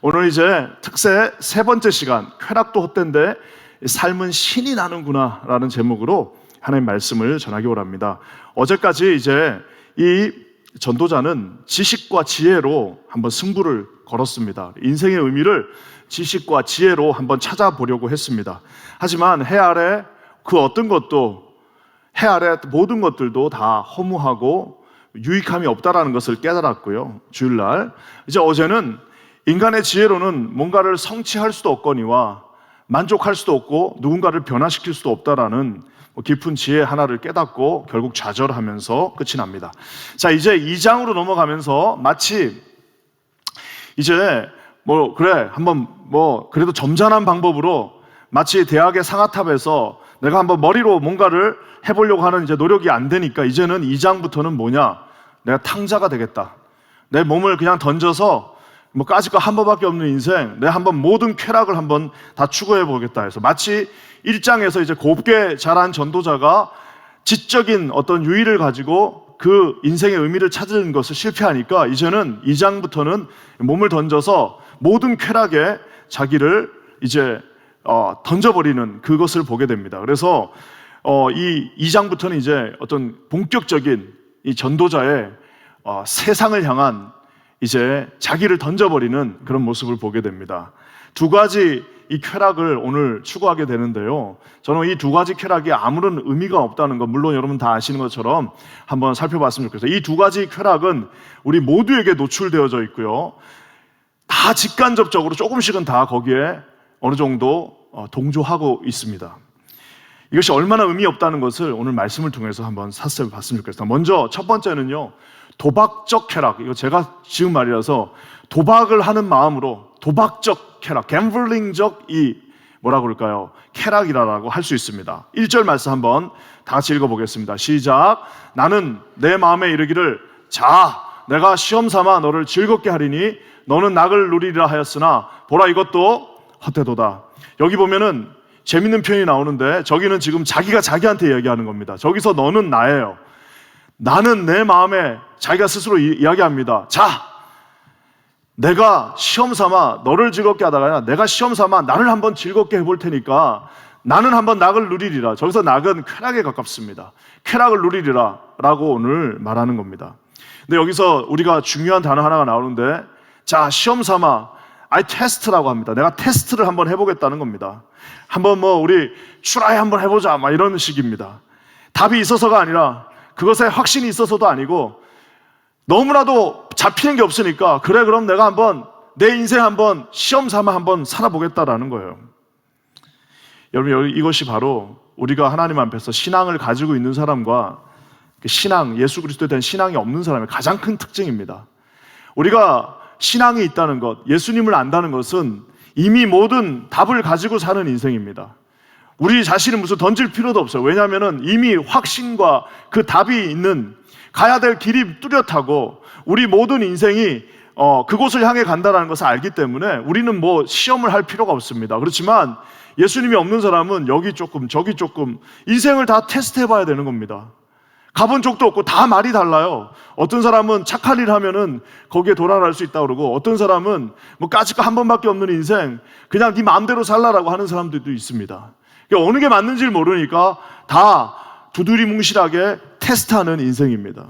오늘 이제 특세 세 번째 시간 쾌락도 헛된데 삶은 신이 나는구나 라는 제목으로 하나님 말씀을 전하기 원합니다. 어제까지 이제 이 전도자는 지식과 지혜로 한번 승부를 걸었습니다. 인생의 의미를 지식과 지혜로 한번 찾아보려고 했습니다. 하지만 해 아래 그 어떤 것도 해 아래 모든 것들도 다 허무하고 유익함이 없다라는 것을 깨달았고요. 주일날 이제 어제는 인간의 지혜로는 뭔가를 성취할 수도 없거니와 만족할 수도 없고 누군가를 변화시킬 수도 없다라는 뭐 깊은 지혜 하나를 깨닫고 결국 좌절하면서 끝이 납니다. 자, 이제 2장으로 넘어가면서 마치 이제 뭐 그래 한번 뭐 그래도 점잖은 방법으로 마치 대학의 상아탑에서 내가 한번 머리로 뭔가를 해보려고 하는 이제 노력이 안 되니까 이제는 2장부터는 뭐냐 내가 탕자가 되겠다 내 몸을 그냥 던져서 뭐 까짓 거 한 번밖에 없는 인생 내가 한번 모든 쾌락을 한번 다 추구해 보겠다 해서 마치 1장에서 이제 곱게 자란 전도자가 지적인 어떤 유의를 가지고 그 인생의 의미를 찾는 것을 실패하니까 이제는 2장부터는 몸을 던져서 모든 쾌락에 자기를 이제 어, 던져버리는 그것을 보게 됩니다. 그래서 어, 이 2장부터는 이제 어떤 본격적인 이 전도자의 어, 세상을 향한 이제 자기를 던져버리는 그런 모습을 보게 됩니다. 두 가지 이 쾌락을 오늘 추구하게 되는데요. 저는 이 두 가지 쾌락이 아무런 의미가 없다는 것, 물론 여러분 다 아시는 것처럼 한번 살펴봤으면 좋겠어요. 이 두 가지 쾌락은 우리 모두에게 노출되어져 있고요. 다 직간접적으로 조금씩은 다 거기에 어느 정도 어, 동조하고 있습니다. 이것이 얼마나 의미 없다는 것을 오늘 말씀을 통해서 한번 살펴 봤으면 좋겠습니다. 먼저 첫 번째는요, 도박적 쾌락. 이거 제가 지은 말이라서 도박을 하는 마음으로 도박적 쾌락, 갬블링적 이 뭐라 그럴까요? 쾌락이라고 할 수 있습니다. 1절 말씀 한번 다 같이 읽어보겠습니다. 시작. 나는 내 마음에 이르기를 자, 내가 시험 삼아 너를 즐겁게 하리니 너는 낙을 누리리라 하였으나 보라 이것도 헛되도다. 여기 보면은 재밌는 표현이 나오는데 저기는 지금 자기가 자기한테 이야기하는 겁니다. 저기서 너는 나예요. 나는 내 마음에 자기가 스스로 이, 이야기합니다. 자, 내가 시험 삼아 너를 즐겁게 하다가 내가 시험 삼아 나를 한번 즐겁게 해볼 테니까 나는 한번 낙을 누리리라. 저기서 낙은 쾌락에 가깝습니다. 쾌락을 누리리라. 라고 오늘 말하는 겁니다. 근데 여기서 우리가 중요한 단어 하나가 나오는데 자, 시험 삼아 I test라고 합니다. 내가 테스트를 한번 해보겠다는 겁니다. 한번 뭐 우리 추라이 한번 해보자. 막 이런 식입니다. 답이 있어서가 아니라 그것에 확신이 있어서도 아니고 너무나도 잡히는 게 없으니까 그래 그럼 내가 한번 내 인생 한번 시험 삼아 한번 살아보겠다라는 거예요. 여러분 이것이 바로 우리가 하나님 앞에서 신앙을 가지고 있는 사람과 그 신앙 예수 그리스도에 대한 신앙이 없는 사람의 가장 큰 특징입니다. 우리가 신앙이 있다는 것, 예수님을 안다는 것은 이미 모든 답을 가지고 사는 인생입니다. 우리 자신은 무슨 던질 필요도 없어요. 왜냐하면 이미 확신과 그 답이 있는 가야 될 길이 뚜렷하고 우리 모든 인생이 어, 그곳을 향해 간다는 것을 알기 때문에 우리는 뭐 시험을 할 필요가 없습니다. 그렇지만 예수님이 없는 사람은 여기 조금 저기 조금 인생을 다 테스트 해 봐야 되는 겁니다. 가본 적도 없고 다 말이 달라요. 어떤 사람은 착한 일 하면은 거기에 돌아갈 수 있다 그러고 어떤 사람은 뭐 까짓 거 한 번밖에 없는 인생 그냥 네 마음대로 살라라고 하는 사람들도 있습니다. 그러니까 어느 게 맞는지 를 모르니까 다 두드리뭉실하게 테스트하는 인생입니다.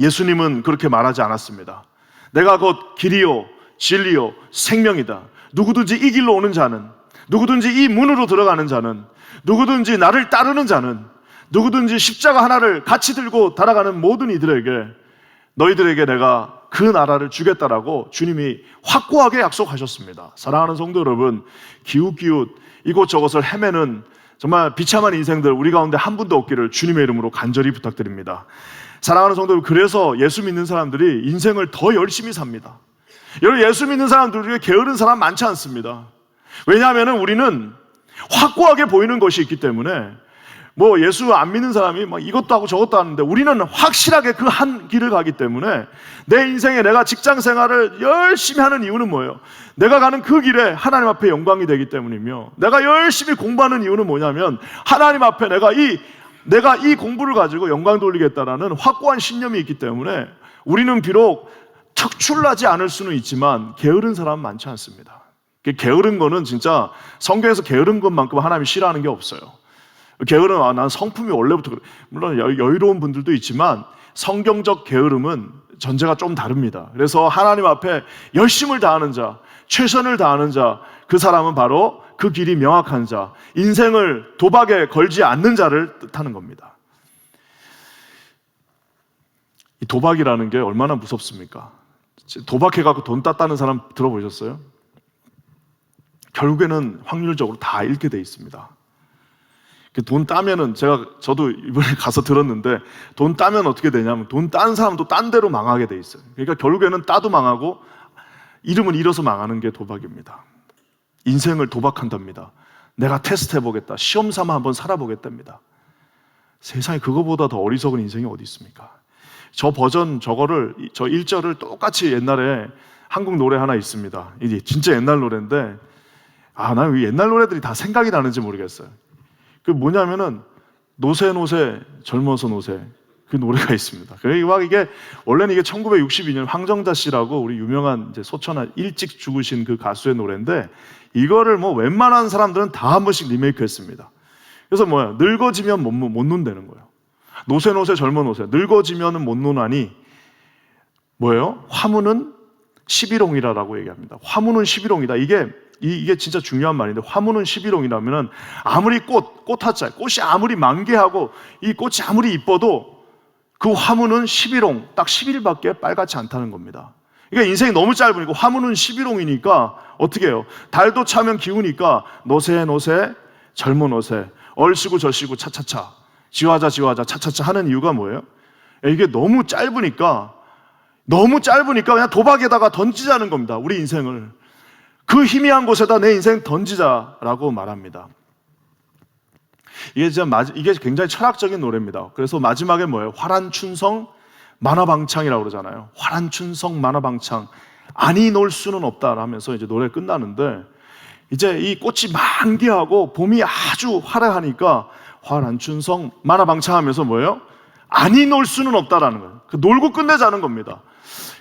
예수님은 그렇게 말하지 않았습니다. 내가 곧 길이요, 진리요, 생명이다. 누구든지 이 길로 오는 자는, 누구든지 이 문으로 들어가는 자는, 누구든지 나를 따르는 자는, 누구든지 십자가 하나를 같이 들고 달아가는 모든 이들에게 너희들에게 내가 그 나라를 주겠다라고 주님이 확고하게 약속하셨습니다. 사랑하는 성도 여러분, 기웃기웃 이곳저곳을 헤매는 정말 비참한 인생들 우리 가운데 한 분도 없기를 주님의 이름으로 간절히 부탁드립니다. 사랑하는 성도 여러분, 그래서 예수 믿는 사람들이 인생을 더 열심히 삽니다. 여러분, 예수 믿는 사람들 중에 게으른 사람 많지 않습니다. 왜냐하면 우리는 확고하게 보이는 것이 있기 때문에 뭐 예수 안 믿는 사람이 막 이것도 하고 저것도 하는데 우리는 확실하게 그 한 길을 가기 때문에 내 인생에 내가 직장 생활을 열심히 하는 이유는 뭐예요? 내가 가는 그 길에 하나님 앞에 영광이 되기 때문이며 내가 열심히 공부하는 이유는 뭐냐면 하나님 앞에 내가 이 내가 이 공부를 가지고 영광 돌리겠다라는 확고한 신념이 있기 때문에 우리는 비록 특출나지 않을 수는 있지만 게으른 사람은 많지 않습니다. 그 게으른 거는 진짜 성경에서 게으른 것만큼 하나님이 싫어하는 게 없어요. 게으른 아, 난 성품이 원래부터 그래. 물론 여, 여유로운 분들도 있지만 성경적 게으름은 전제가 좀 다릅니다. 그래서 하나님 앞에 열심을 다하는 자, 최선을 다하는 자, 그 사람은 바로 그 길이 명확한 자, 인생을 도박에 걸지 않는 자를 뜻하는 겁니다. 이 도박이라는 게 얼마나 무섭습니까? 도박해갖고 돈 땄다는 사람 들어보셨어요? 결국에는 확률적으로 다 잃게 돼 있습니다. 그돈 따면은 제가 저도 이번에 가서 들었는데 돈 따면 어떻게 되냐면 돈 딴 사람도 딴 대로 망하게 돼 있어요. 그러니까 결국에는 따도 망하고 이름을 잃어서 망하는 게 도박입니다. 인생을 도박한답니다. 내가 테스트 해보겠다. 시험 삼아 한번 살아보겠답니다. 세상에 그거보다 더 어리석은 인생이 어디 있습니까? 저 버전 저거를 저 1절을 똑같이 옛날에 한국 노래 하나 있습니다. 이게 진짜 옛날 노래인데 아, 난왜 옛날 노래들이 다 생각이 나는지 모르겠어요. 그 뭐냐면은 노세 노세 젊어서 노세 그 노래가 있습니다. 그막 이게 원래는 이게 1962년 황정자 씨라고 우리 유명한 이제 소천한 일찍 죽으신 그 가수의 노래인데 이거를 뭐 웬만한 사람들은 다 한 번씩 리메이크했습니다. 그래서 뭐야 늙어지면 못, 못 논다는 거예요. 노세 노세 젊어 노세 늙어지면은 못 노나니 뭐예요? 화무는 11홍이라라고 얘기합니다. 화무는 11홍이다. 이게 이- 이게 진짜 중요한 말인데 화무는 11홍이라면은 아무리 꽃 꽃화자 꽃이 아무리 만개하고 이 꽃이 아무리 이뻐도 그 화무는 11홍 딱 10일밖에 빨갛지 않다는 겁니다. 그러니까 인생이 너무 짧으니까 화무는 11홍이니까 어떻게 해요? 달도 차면 기우니까 노세 노세 젊은 노세 얼씨구 절씨구 차차차 지화자 지화자 차차차 하는 이유가 뭐예요? 이게 너무 짧으니까 너무 짧으니까 그냥 도박에다가 던지자는 겁니다. 우리 인생을. 그 희미한 곳에다 내 인생 던지자라고 말합니다. 이게 진짜 마- 이게 굉장히 철학적인 노래입니다. 그래서 마지막에 뭐예요? 화란춘성 만화방창이라고 그러잖아요. 화란춘성 만화방창 아니 놀 수는 없다 하면서 이제 노래 끝나는데 이제 이 꽃이 만개하고 봄이 아주 화려하니까 화란춘성 만화방창하면서 뭐예요? 아니 놀 수는 없다라는 거예요. 그 놀고 끝내자는 겁니다.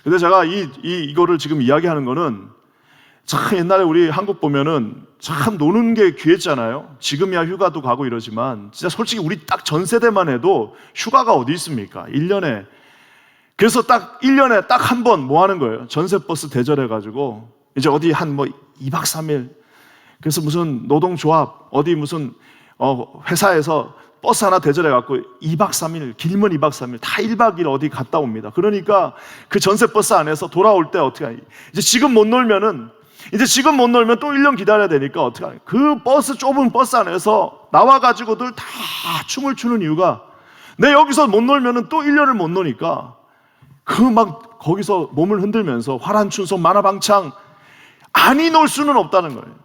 근데 제가 이, 이 이거를 지금 이야기하는 거는 참 옛날에 우리 한국 보면은 참 노는 게 귀했잖아요. 지금이야 휴가도 가고 이러지만 진짜 솔직히 우리 딱 전 세대만 해도 휴가가 어디 있습니까? 1년에 그래서 딱 1년에 딱 한 번 뭐 하는 거예요? 전세 버스 대절해 가지고 이제 어디 한 뭐 2박 3일 그래서 무슨 노동조합 어디 무슨 어 회사에서 버스 하나 대절해 갖고 2박 3일 길면 2박 3일 다 1박 2일 어디 갔다 옵니다. 그러니까 그 전세 버스 안에서 돌아올 때 어떻게 하니? 이제 지금 못 놀면은 이제 지금 못 놀면 또 1년 기다려야 되니까 어떻게 하니? 그 버스 좁은 버스 안에서 나와 가지고들 다 춤을 추는 이유가 내 여기서 못 놀면은 또 1년을 못 노니까 그 막 거기서 몸을 흔들면서 화란춘성 만화방창 아니 놀 수는 없다는 거예요.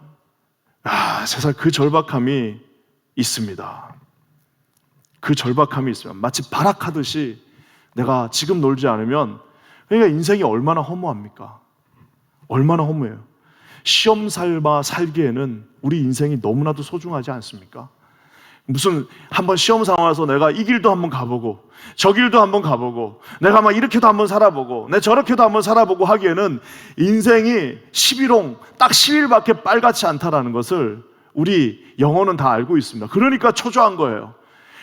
아, 세상 그 절박함이 있습니다. 그 절박함이 있으면 마치 발악하듯이 내가 지금 놀지 않으면 그러니까 인생이 얼마나 허무합니까? 얼마나 허무해요. 시험 살바 살기에는 우리 인생이 너무나도 소중하지 않습니까? 무슨 한번 시험 상황에서 내가 이 길도 한번 가보고 저 길도 한번 가보고 내가 막 이렇게도 한번 살아보고 내 저렇게도 한번 살아보고 하기에는 인생이 11홍 딱 10일밖에 빨갛지 않다라는 것을 우리 영어는 다 알고 있습니다. 그러니까 초조한 거예요.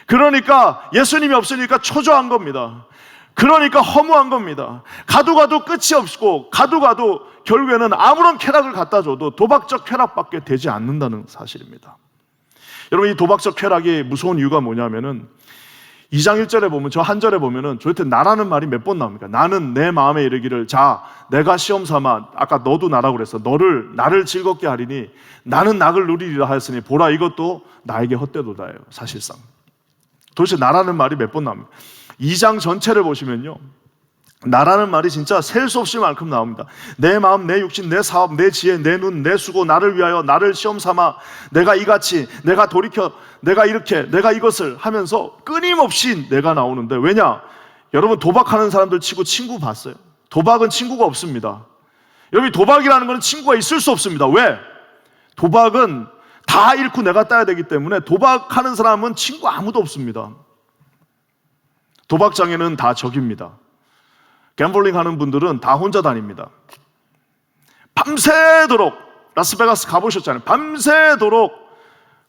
그러니까 예수님이 없으니까 초조한 겁니다. 그러니까 허무한 겁니다. 가도 가도 끝이 없고 가도 가도 결국에는 아무런 쾌락을 갖다 줘도 도박적 쾌락밖에 되지 않는다는 사실입니다. 여러분 이 도박적 쾌락이 무서운 이유가 뭐냐면은 2장 1절에 보면 저 한 절에 보면은 저한테 나라는 말이 몇 번 나옵니까? 나는 내 마음에 이르기를 자 내가 시험 삼아 아까 너도 나라고 그랬어 너를 나를 즐겁게 하리니 나는 낙을 누리리라 하였으니 보라 이것도 나에게 헛되도다예요 사실상 도대체 나라는 말이 몇 번 나옵니까? 2장 전체를 보시면요 나라는 말이 진짜 셀 수 없이 만큼 나옵니다. 내 마음, 내 육신, 내 사업, 내 지혜, 내 눈, 내 수고, 나를 위하여 나를 시험 삼아 내가 이같이, 내가 돌이켜, 내가 이렇게, 내가 이것을 하면서 끊임없이 내가 나오는데 왜냐? 여러분 도박하는 사람들 치고 친구 봤어요? 도박은 친구가 없습니다. 여러분 도박이라는 것은 친구가 있을 수 없습니다. 왜? 도박은 다 잃고 내가 따야 되기 때문에 도박하는 사람은 친구 아무도 없습니다. 도박장에는 다 적입니다. 갬블링 하는 분들은 다 혼자 다닙니다. 밤새도록 라스베가스 가보셨잖아요. 밤새도록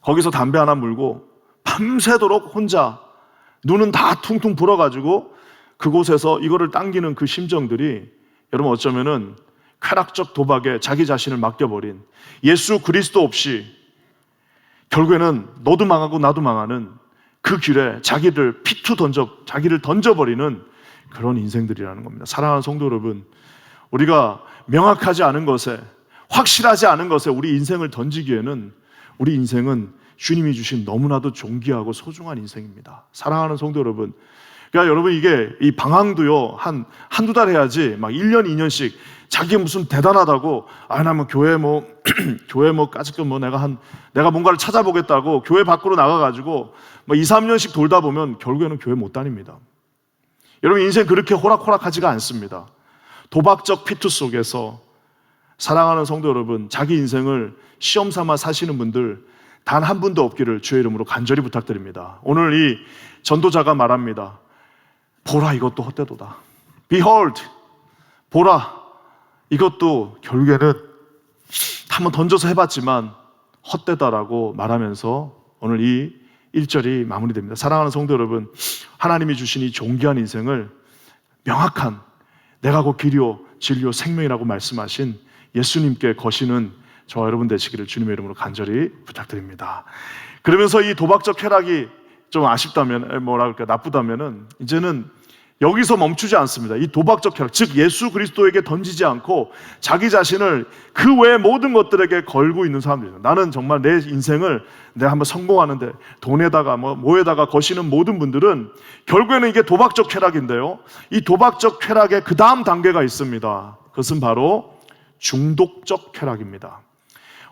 거기서 담배 하나 물고 밤새도록 혼자 눈은 다 퉁퉁 불어가지고 그곳에서 이거를 당기는 그 심정들이 여러분 어쩌면은 쾌락적 도박에 자기 자신을 맡겨버린 예수 그리스도 없이 결국에는 너도 망하고 나도 망하는 그 길에 자기를 피투 던져 자기를 던져버리는 그런 인생들이라는 겁니다. 사랑하는 성도 여러분, 우리가 명확하지 않은 것에 확실하지 않은 것에 우리 인생을 던지기에는 우리 인생은 주님이 주신 너무나도 존귀하고 소중한 인생입니다. 사랑하는 성도 여러분. 그러니까 여러분 이게 이 방황도요, 한, 한두 달 해야지 막 1년, 2년씩 자기 무슨 대단하다고, 아, 나 뭐 교회 뭐, 교회 뭐 까짓끔 뭐 내가 한, 내가 뭔가를 찾아보겠다고 교회 밖으로 나가가지고 뭐 2, 3년씩 돌다 보면 결국에는 교회 못 다닙니다. 여러분 인생 그렇게 호락호락하지가 않습니다. 도박적 피투 속에서 사랑하는 성도 여러분, 자기 인생을 시험 삼아 사시는 분들 단 한 분도 없기를 주의 이름으로 간절히 부탁드립니다. 오늘 이 전도자가 말합니다. 보라 이것도 헛되도다. Behold, 보라 이것도 결국에는 한번 던져서 해봤지만 헛되다라고 말하면서 오늘 이 1절이 마무리됩니다. 사랑하는 성도 여러분, 하나님이 주신 이 존귀한 인생을 명확한 내가 곧 길이요 진리요 생명이라고 말씀하신 예수님께 거시는 저와 여러분 되시기를 주님의 이름으로 간절히 부탁드립니다. 그러면서 이 도박적 쾌락이 좀 아쉽다면 뭐라 그럴까 나쁘다면은 이제는 여기서 멈추지 않습니다. 이 도박적 쾌락, 즉 예수 그리스도에게 던지지 않고 자기 자신을 그 외의 모든 것들에게 걸고 있는 사람들이에요. 나는 정말 내 인생을 내가 한번 성공하는데 돈에다가 뭐 뭐에다가 거시는 모든 분들은 결국에는 이게 도박적 쾌락인데요. 이 도박적 쾌락의 그 다음 단계가 있습니다. 그것은 바로 중독적 쾌락입니다.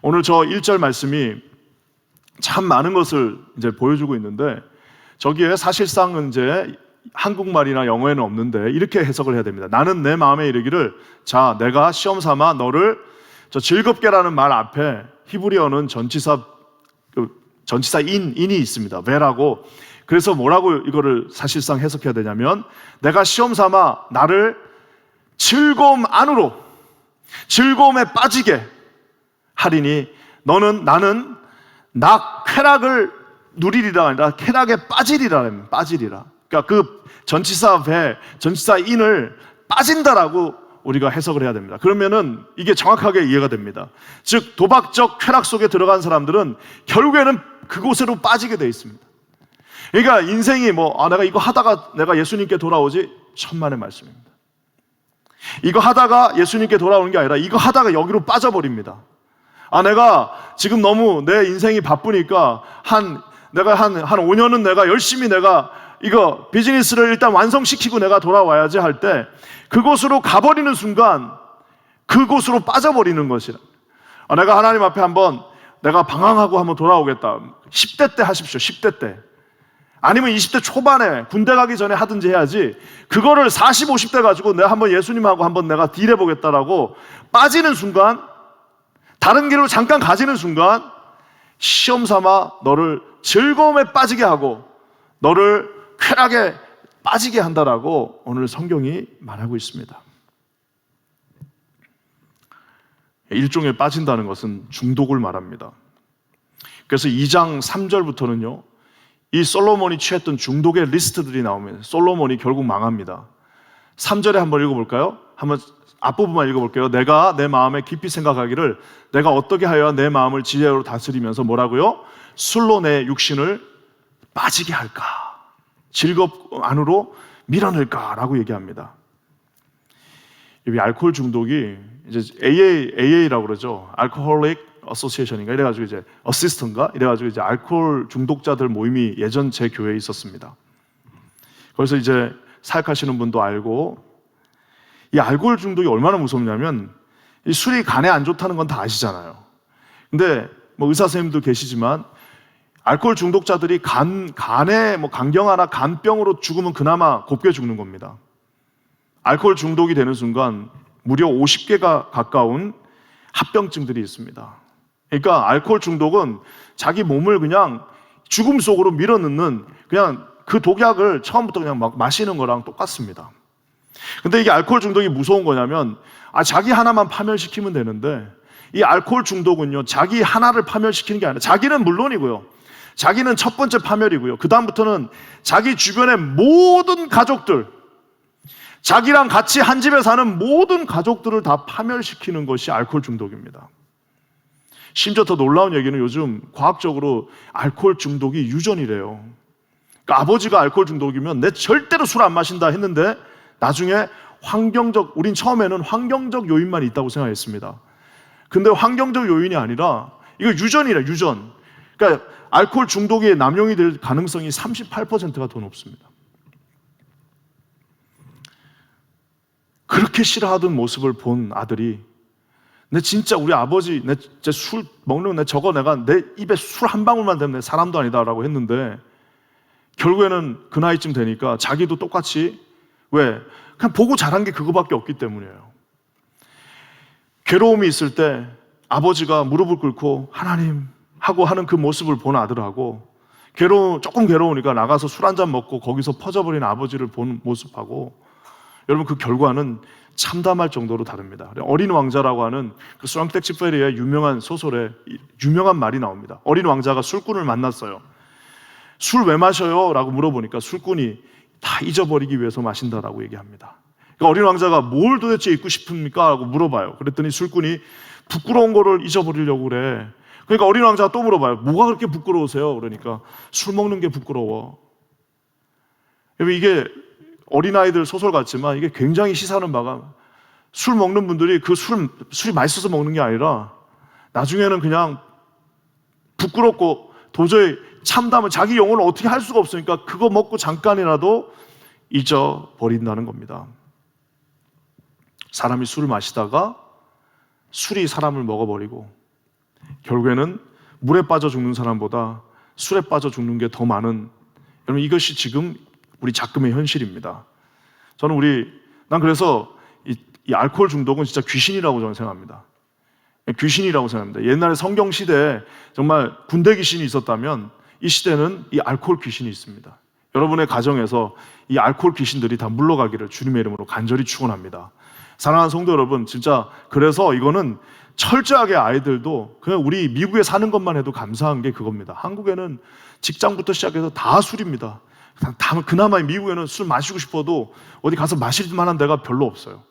오늘 저 1절 말씀이 참 많은 것을 이제 보여주고 있는데 저기에 사실상은 이제 한국말이나 영어에는 없는데 이렇게 해석을 해야 됩니다. 나는 내 마음에 이르기를 자 내가 시험 삼아 너를 저 즐겁게라는 말 앞에 히브리어는 전치사 그 전치사 인 인이 있습니다. 왜라고 그래서 뭐라고 이거를 사실상 해석해야 되냐면 내가 시험 삼아 나를 즐거움 안으로 즐거움에 빠지게 하리니 너는 나는 나 쾌락을 누리리라 아니라 쾌락에 빠지리라 빠지리라. 그러니까 그 전치사 배, 전치사 인을 빠진다라고 우리가 해석을 해야 됩니다. 그러면은 이게 정확하게 이해가 됩니다. 즉 도박적 쾌락 속에 들어간 사람들은 결국에는 그곳으로 빠지게 돼 있습니다. 그러니까 인생이 뭐 아, 내가 이거 하다가 내가 예수님께 돌아오지 천만의 말씀입니다. 이거 하다가 예수님께 돌아오는 게 아니라 이거 하다가 여기로 빠져버립니다. 아, 내가 지금 너무 내 인생이 바쁘니까 한, 내가 한, 한 5년은 내가 열심히 내가 이거 비즈니스를 일단 완성시키고 내가 돌아와야지 할 때 그곳으로 가버리는 순간 그곳으로 빠져버리는 것이라. 아, 내가 하나님 앞에 한번 내가 방황하고 한번 돌아오겠다. 10대 때 하십시오. 10대 때. 아니면 20대 초반에 군대 가기 전에 하든지 해야지 그거를 40, 50대 가지고 내가 한번 예수님하고 한번 내가 딜해 보겠다라고 빠지는 순간 다른 길로 잠깐 가지는 순간 시험 삼아 너를 즐거움에 빠지게 하고 너를 쾌락에 빠지게 한다라고 오늘 성경이 말하고 있습니다. 일종에 빠진다는 것은 중독을 말합니다. 그래서 2장 3절부터는요, 이 솔로몬이 취했던 중독의 리스트들이 나오면 솔로몬이 결국 망합니다. 3절에 한번 읽어볼까요? 한번 앞부분만 읽어볼게요. 내가 내 마음에 깊이 생각하기를 내가 어떻게 하여야 내 마음을 지혜로 다스리면서 뭐라고요? 술로 내 육신을 빠지게 할까? 즐겁 안으로 밀어낼까라고 얘기합니다. 여기 알코올 중독이 이제 AA, AA라고 그러죠. 알코홀릭 어소시에이션인가 이래가지고 이제 어시스턴가 이래가지고 이제 알코올 중독자들 모임이 예전 제 교회에 있었습니다. 그래서 이제 사역하시는 분도 알고 이 알코올 중독이 얼마나 무섭냐면 이 술이 간에 안 좋다는 건 다 아시잖아요. 근데 뭐 의사 선생님도 계시지만 알코올 중독자들이 간 간에 뭐 간경화나 간병으로 죽으면 그나마 곱게 죽는 겁니다. 알코올 중독이 되는 순간 무려 50개가 가까운 합병증들이 있습니다. 그러니까 알코올 중독은 자기 몸을 그냥 죽음 속으로 밀어넣는 그냥 그 독약을 처음부터 그냥 막 마시는 거랑 똑같습니다. 근데 이게 알코올 중독이 무서운 거냐면 아 자기 하나만 파멸시키면 되는데 이 알코올 중독은요 자기 하나를 파멸시키는 게 아니라 자기는 물론이고요 자기는 첫 번째 파멸이고요 그 다음부터는 자기 주변의 모든 가족들 자기랑 같이 한 집에 사는 모든 가족들을 다 파멸시키는 것이 알코올 중독입니다. 심지어 더 놀라운 얘기는 요즘 과학적으로 알코올 중독이 유전이래요. 그러니까 아버지가 알코올 중독이면 내 절대로 술 안 마신다 했는데 나중에 환경적, 우린 처음에는 환경적 요인만 있다고 생각했습니다. 근데 환경적 요인이 아니라 이거 유전이래, 유전. 그러니까 알코올 중독에 남용이 될 가능성이 38%가 더 높습니다. 그렇게 싫어하던 모습을 본 아들이 내 진짜 우리 아버지 내 술 먹는 내 저거 내가 내 입에 술 한 방울만 되면 내 사람도 아니다라고 했는데 결국에는 그 나이쯤 되니까 자기도 똑같이 왜 그냥 보고 자란 게 그거밖에 없기 때문이에요. 괴로움이 있을 때 아버지가 무릎을 꿇고 하나님 하고 하는 그 모습을 본 아들하고 괴로워 조금 괴로우니까 나가서 술 한 잔 먹고 거기서 퍼져버린 아버지를 본 모습하고 여러분 그 결과는 참담할 정도로 다릅니다. 어린 왕자라고 하는 그 수랑텍 치 페리의 유명한 소설에 유명한 말이 나옵니다. 어린 왕자가 술꾼을 만났어요. 술 왜 마셔요? 라고 물어보니까 술꾼이 다 잊어버리기 위해서 마신다라고 얘기합니다. 그러니까 어린 왕자가 뭘 도대체 잊고 싶습니까? 라고 물어봐요. 그랬더니 술꾼이 부끄러운 거를 잊어버리려고 그래. 그러니까 어린 왕자가 또 물어봐요. 뭐가 그렇게 부끄러우세요? 그러니까 술 먹는 게 부끄러워. 이게 어린아이들 소설 같지만 이게 굉장히 시사하는 바가 술 먹는 분들이 그 술, 술이 맛있어서 먹는 게 아니라 나중에는 그냥 부끄럽고 도저히 참담은 자기 영혼을 어떻게 할 수가 없으니까 그거 먹고 잠깐이라도 잊어버린다는 겁니다. 사람이 술을 마시다가 술이 사람을 먹어버리고 결국에는 물에 빠져 죽는 사람보다 술에 빠져 죽는 게 더 많은 여러분 이것이 지금 우리 작금의 현실입니다. 저는 우리 난 그래서 이, 이 알코올 중독은 진짜 귀신이라고 저는 생각합니다. 귀신이라고 생각합니다. 옛날에 성경 시대에 정말 군대 귀신이 있었다면 이 시대는 이 알코올 귀신이 있습니다. 여러분의 가정에서 이 알코올 귀신들이 다 물러가기를 주님의 이름으로 간절히 축원합니다. 사랑하는 성도 여러분, 진짜 그래서 이거는 철저하게 아이들도 그냥 우리 미국에 사는 것만 해도 감사한 게 그겁니다. 한국에는 직장부터 시작해서 다 술입니다. 다, 그나마 미국에는 술 마시고 싶어도 어디 가서 마실 만한 데가 별로 없어요.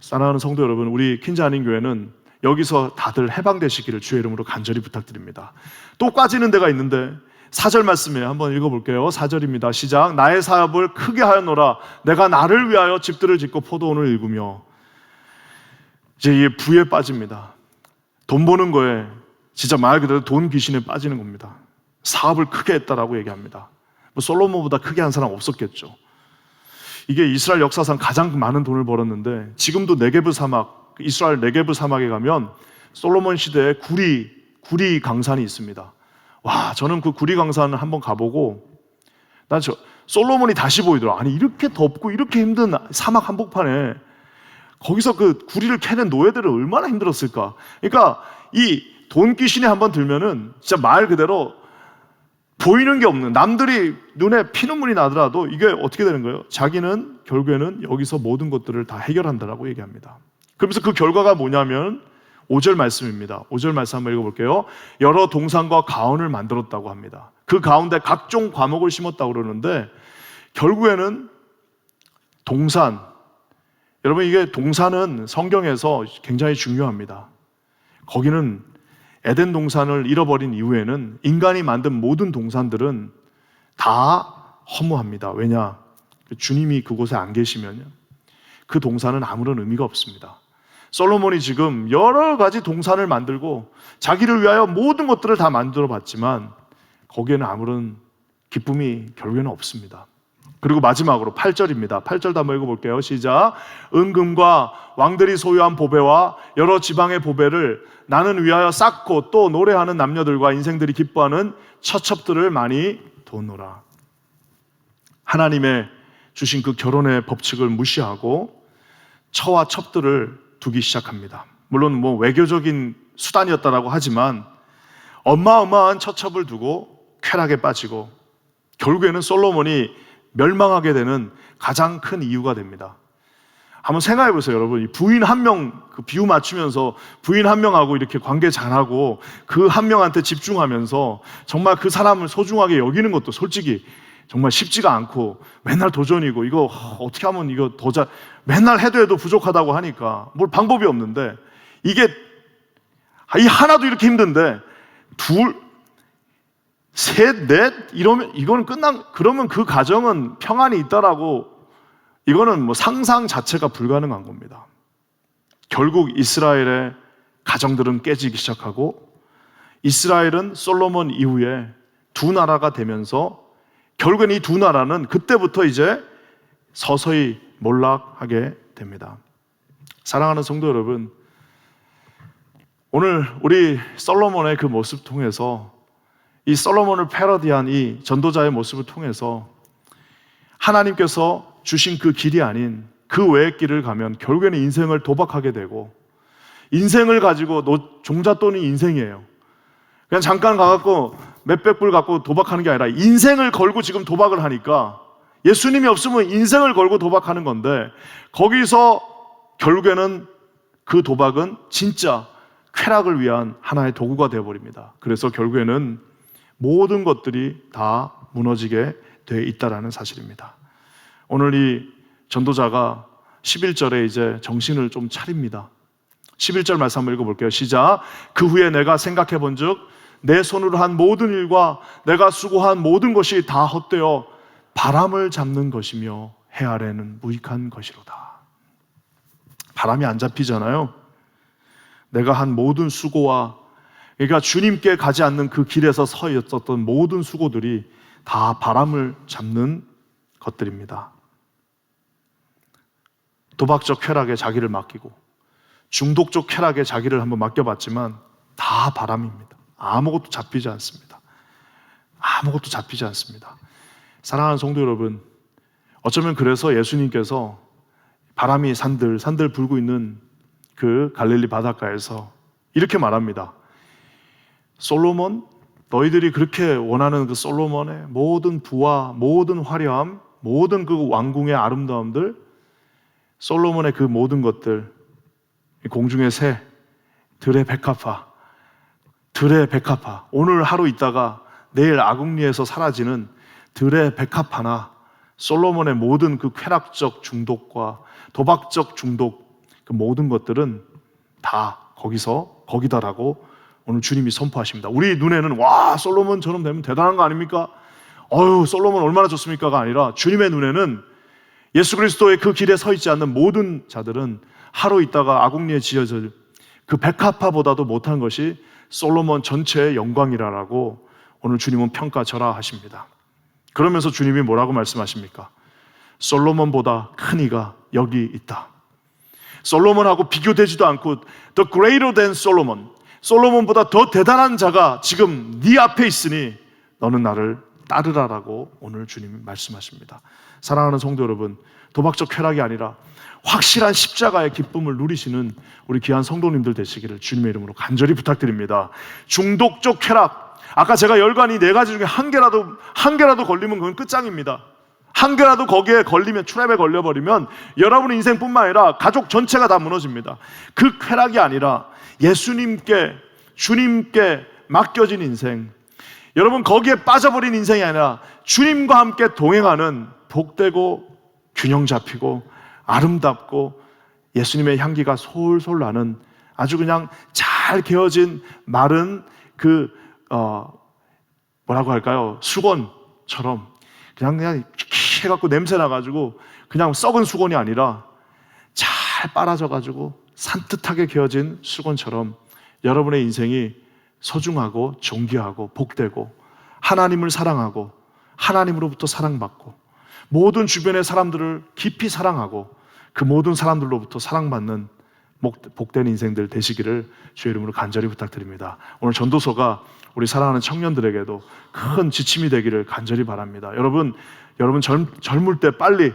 사랑하는 성도 여러분, 우리 킨자 아닌 교회는 여기서 다들 해방되시기를 주의 이름으로 간절히 부탁드립니다. 또 빠지는 데가 있는데 사절 말씀에 한번 읽어볼게요. 사절입니다. 시작. 나의 사업을 크게 하였노라. 내가 나를 위하여 집들을 짓고 포도원을 일구며 이제 이 부에 빠집니다. 돈 버는 거에 진짜 말 그대로 돈 귀신에 빠지는 겁니다. 사업을 크게 했다라고 얘기합니다. 뭐 솔로몬보다 크게 한 사람 없었겠죠. 이게 이스라엘 역사상 가장 많은 돈을 벌었는데 지금도 네게브 사막, 이스라엘 네게브 사막에 가면 솔로몬 시대에 구리 구리 강산이 있습니다. 와, 저는 그 구리 강산을 한번 가보고 난 저 솔로몬이 다시 보이더라. 아니 이렇게 덥고 이렇게 힘든 사막 한복판에 거기서 그 구리를 캐는 노예들은 얼마나 힘들었을까. 그러니까 이 돈 귀신에 한번 들면은 진짜 말 그대로 보이는 게 없는 남들이 눈에 피눈물이 나더라도 이게 어떻게 되는 거예요? 자기는 결국에는 여기서 모든 것들을 다 해결한다라고 얘기합니다. 그러면서 그 결과가 뭐냐면 5절 말씀입니다. 5절 말씀 한번 읽어볼게요. 여러 동산과 가온을 만들었다고 합니다. 그 가운데 각종 과목을 심었다고 그러는데 결국에는 동산 여러분 이게 동산은 성경에서 굉장히 중요합니다. 거기는 에덴 동산을 잃어버린 이후에는 인간이 만든 모든 동산들은 다 허무합니다. 왜냐? 주님이 그곳에 안 계시면요. 그 동산은 아무런 의미가 없습니다. 솔로몬이 지금 여러 가지 동산을 만들고 자기를 위하여 모든 것들을 다 만들어 봤지만 거기에는 아무런 기쁨이 결국에는 없습니다. 그리고 마지막으로 8절입니다. 8절도 한번 읽어볼게요. 시작. 은금과 왕들이 소유한 보배와 여러 지방의 보배를 나는 위하여 쌓고 또 노래하는 남녀들과 인생들이 기뻐하는 처첩들을 많이 도노라. 하나님의 주신 그 결혼의 법칙을 무시하고 처와 첩들을 두기 시작합니다. 물론 뭐 외교적인 수단이었다라고 하지만 어마어마한 처첩을 두고 쾌락에 빠지고 결국에는 솔로몬이 멸망하게 되는 가장 큰 이유가 됩니다. 한번 생각해 보세요, 여러분. 이 부인 한 명, 그 비유 맞추면서 부인 한 명하고 이렇게 관계 잘하고 그 한 명한테 집중하면서 정말 그 사람을 소중하게 여기는 것도 솔직히 정말 쉽지가 않고 맨날 도전이고 이거 어떻게 하면 이거 더 잘, 맨날 해도 해도 부족하다고 하니까 뭘 방법이 없는데 이게 이 하나도 이렇게 힘든데 둘, 셋, 넷 이러면 이거는 끝난 그러면 그 가정은 평안이 있다라고 이거는 뭐 상상 자체가 불가능한 겁니다. 결국 이스라엘의 가정들은 깨지기 시작하고 이스라엘은 솔로몬 이후에 두 나라가 되면서 결국엔 이 두 나라는 그때부터 이제 서서히 몰락하게 됩니다. 사랑하는 성도 여러분, 오늘 우리 솔로몬의 그 모습 통해서 이 솔로몬을 패러디한 이 전도자의 모습을 통해서 하나님께서 주신 그 길이 아닌 그 외의 길을 가면 결국에는 인생을 도박하게 되고 인생을 가지고 노, 종잣돈이 인생이에요. 그냥 잠깐 가갖고 몇백 불 갖고 도박하는 게 아니라 인생을 걸고 지금 도박을 하니까 예수님이 없으면 인생을 걸고 도박하는 건데 거기서 결국에는 그 도박은 진짜 쾌락을 위한 하나의 도구가 되어버립니다. 그래서 결국에는 모든 것들이 다 무너지게 돼 있다라는 사실입니다. 오늘 이 전도자가 11절에 이제 정신을 좀 차립니다. 11절 말씀 한번 읽어볼게요. 시작. 그 후에 내가 생각해 본 즉, 내 손으로 한 모든 일과 내가 수고한 모든 것이 다 헛되어 바람을 잡는 것이며 해 아래는 무익한 것이로다. 바람이 안 잡히잖아요. 내가 한 모든 수고와 그러니까 주님께 가지 않는 그 길에서 서 있었던 모든 수고들이 다 바람을 잡는 것들입니다. 도박적 쾌락에 자기를 맡기고 중독적 쾌락에 자기를 한번 맡겨봤지만 다 바람입니다. 아무것도 잡히지 않습니다. 아무것도 잡히지 않습니다. 사랑하는 성도 여러분, 어쩌면 그래서 예수님께서 바람이 산들 산들 불고 있는 그 갈릴리 바닷가에서 이렇게 말합니다. 솔로몬, 너희들이 그렇게 원하는 그 솔로몬의 모든 부와 모든 화려함, 모든 그 왕궁의 아름다움들, 솔로몬의 그 모든 것들, 공중의 새, 들의 백합화, 들의 백합화. 오늘 하루 있다가 내일 아궁리에서 사라지는 들의 백합화나 솔로몬의 모든 그 쾌락적 중독과 도박적 중독, 그 모든 것들은 다 거기서 거기다라고 오늘 주님이 선포하십니다. 우리 눈에는 와 솔로몬처럼 되면 대단한 거 아닙니까? 어유 솔로몬 얼마나 좋습니까가 아니라 주님의 눈에는 예수 그리스도의 그 길에 서 있지 않는 모든 자들은 하루 있다가 아궁리에 지어질 그 백합화보다도 못한 것이 솔로몬 전체의 영광이라라고 오늘 주님은 평가절하 하십니다. 그러면서 주님이 뭐라고 말씀하십니까? 솔로몬보다 큰 이가 여기 있다. 솔로몬하고 비교되지도 않고 the greater than 솔로몬. 솔로몬보다 더 대단한 자가 지금 네 앞에 있으니 너는 나를 따르라라고 오늘 주님이 말씀하십니다. 사랑하는 성도 여러분, 도박적 쾌락이 아니라 확실한 십자가의 기쁨을 누리시는 우리 귀한 성도님들 되시기를 주님의 이름으로 간절히 부탁드립니다. 중독적 쾌락. 아까 제가 열관이 네 가지 중에 한 개라도 한 개라도 걸리면 그건 끝장입니다. 한 개라도 거기에 걸리면 트랩에 걸려버리면 여러분의 인생뿐만 아니라 가족 전체가 다 무너집니다. 그 쾌락이 아니라 예수님께 주님께 맡겨진 인생. 여러분 거기에 빠져버린 인생이 아니라 주님과 함께 동행하는 복되고 균형 잡히고 아름답고 예수님의 향기가 솔솔 나는 아주 그냥 잘 개어진 마른 그 어, 뭐라고 할까요? 수건처럼 그냥 그냥 해갖고 냄새 나가지고 그냥 썩은 수건이 아니라 잘 빨아져가지고 산뜻하게 개어진 수건처럼 여러분의 인생이 소중하고 존귀하고 복되고 하나님을 사랑하고 하나님으로부터 사랑받고 모든 주변의 사람들을 깊이 사랑하고 그 모든 사람들로부터 사랑받는 복된 인생들 되시기를 주의 이름으로 간절히 부탁드립니다. 오늘 전도서가 우리 사랑하는 청년들에게도 큰 지침이 되기를 간절히 바랍니다. 여러분, 여러분 젊, 젊을 때 빨리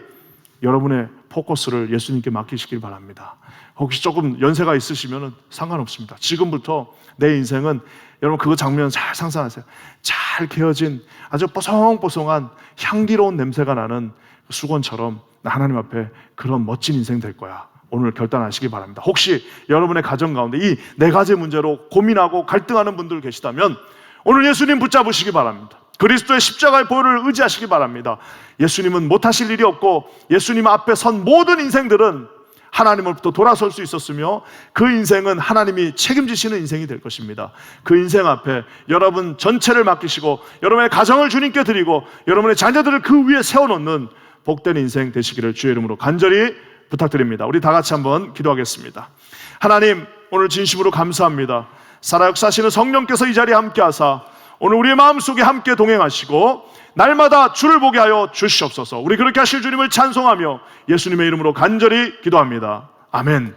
여러분의 포커스를 예수님께 맡기시길 바랍니다. 혹시 조금 연세가 있으시면 상관없습니다. 지금부터 내 인생은 여러분 그거 장면 잘 상상하세요. 잘 개어진 아주 뽀송뽀송한 향기로운 냄새가 나는 수건처럼 나 하나님 앞에 그런 멋진 인생 될 거야. 오늘 결단하시기 바랍니다. 혹시 여러분의 가정 가운데 이 네 가지 문제로 고민하고 갈등하는 분들 계시다면 오늘 예수님 붙잡으시기 바랍니다. 그리스도의 십자가의 보혈을 의지하시기 바랍니다. 예수님은 못하실 일이 없고 예수님 앞에 선 모든 인생들은 하나님으로부터 돌아설 수 있었으며 그 인생은 하나님이 책임지시는 인생이 될 것입니다. 그 인생 앞에 여러분 전체를 맡기시고 여러분의 가정을 주님께 드리고 여러분의 자녀들을 그 위에 세워놓는 복된 인생 되시기를 주의 이름으로 간절히 부탁드립니다. 우리 다 같이 한번 기도하겠습니다. 하나님 오늘 진심으로 감사합니다. 살아 역사하시는 성령께서 이 자리에 함께 하사 오늘 우리의 마음속에 함께 동행하시고 날마다 주를 보게 하여 주시옵소서. 우리 그렇게 하실 주님을 찬송하며 예수님의 이름으로 간절히 기도합니다. 아멘.